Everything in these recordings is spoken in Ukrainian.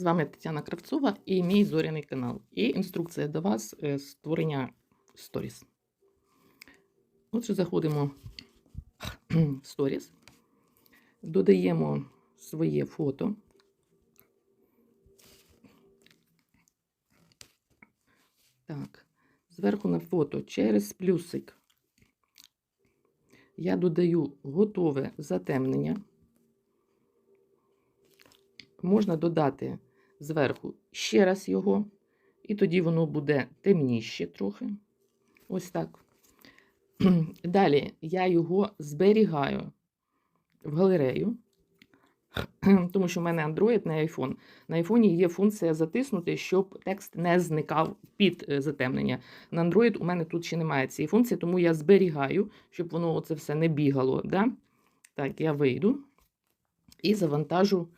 З вами Тетяна Кравцова і мій зоряний канал. І інструкція до вас е, створення сторіс. Отже, заходимо в сторіс, додаємо своє фото. Так, зверху на фото через плюсик я додаю готове затемнення. Можна додати зверху ще раз його, і тоді воно буде темніше трохи. Ось так. Далі я його зберігаю в галерею, тому що в мене Android не iPhone. На iPhone є функція затиснути, щоб текст не зникав під е, затемнення. На Android у мене тут ще немає цієї функції, тому я зберігаю, щоб воно оце все не бігало. Да? Так, я вийду і завантажу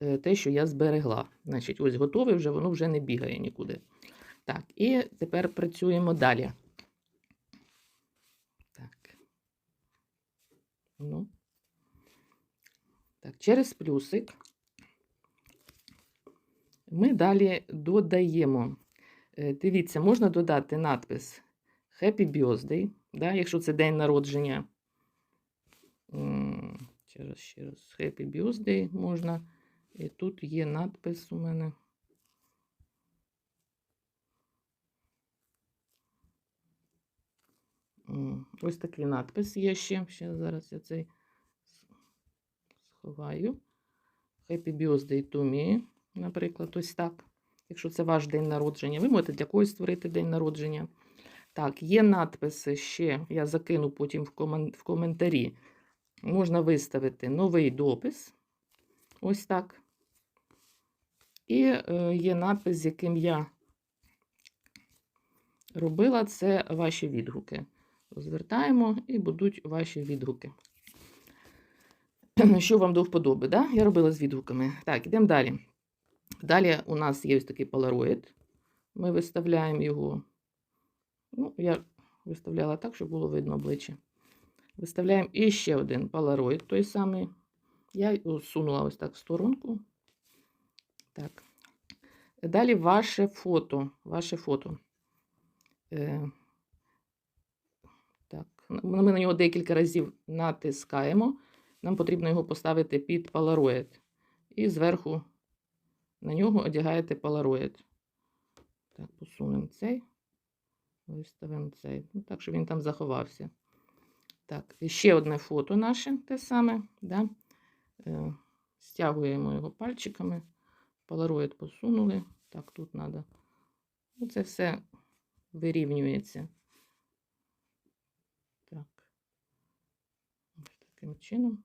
те, що я зберегла. Значить, ось готове, вже воно вже не бігає нікуди. Так, і тепер працюємо далі. Так. Ну. Так, через плюсик ми далі додаємо. Е, Дивіться, можна додати надпис Happy Birthday, да, якщо це день народження. Ще раз, ще раз. Happy Birthday можна. І тут є надпис у мене. Ось такий надпис є ще. Ще зараз я цей сховаю. Happy birthday to me, наприклад, ось так. Якщо це ваш день народження, ви можете для когось створити день народження. Так, є надписи ще, я закину потім в коментарі. Можна виставити новий допис. Ось так. І е, є надпис, з яким я робила, це ваші відгуки. Розвертаємо і будуть ваші відгуки. Що вам до вподоби, да? Я робила з відгуками. Так, йдемо далі. Далі у нас є ось такий полароїд. Ми виставляємо його. Ну, я виставляла так, щоб було видно обличчя. Виставляємо і ще один полароїд, той самий. Я його сунула ось так в сторонку. Так. Далі ваше фото. Ваше фото. Е, так. Ми на нього декілька разів натискаємо. Нам потрібно його поставити під полароїд. І зверху на нього одягаєте полароїд. Так, посунемо цей. Виставимо цей. Ну, так, щоб він там заховався. Так, ще одне фото наше те саме. Да? Е, стягуємо його пальчиками. Полароїд посунули. Так, тут треба. Це все вирівнюється. Так. Ось таким чином.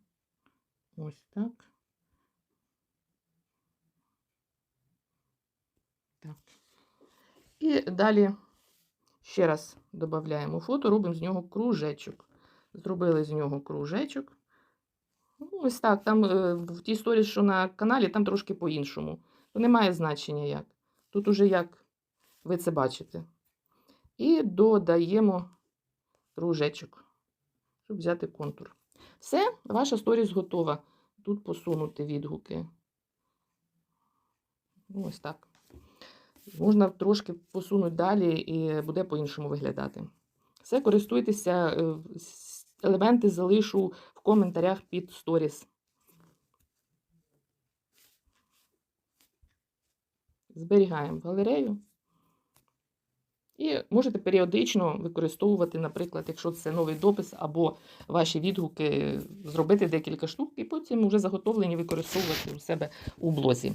Ось так. Так. І далі ще раз додаємо фото, робимо з нього кружечок. Зробили з нього кружечок. Ну, ось так. Там е, в тій історії, що на каналі, там трошки по-іншому. Немає значення як. Тут уже як ви це бачите. І додаємо кружечок, щоб взяти контур. Все, ваша сторіс готова. Тут посунути відгуки. Ну, Ось так. Можна трошки посунути далі і буде по-іншому виглядати. Все, користуйтеся, е, елементи залишу в коментарях під сторіс. Зберігаємо галерею. І можете періодично використовувати, наприклад, якщо це новий допис або ваші відгуки, зробити декілька штук, і потім вже заготовлені використовувати у себе у блозі.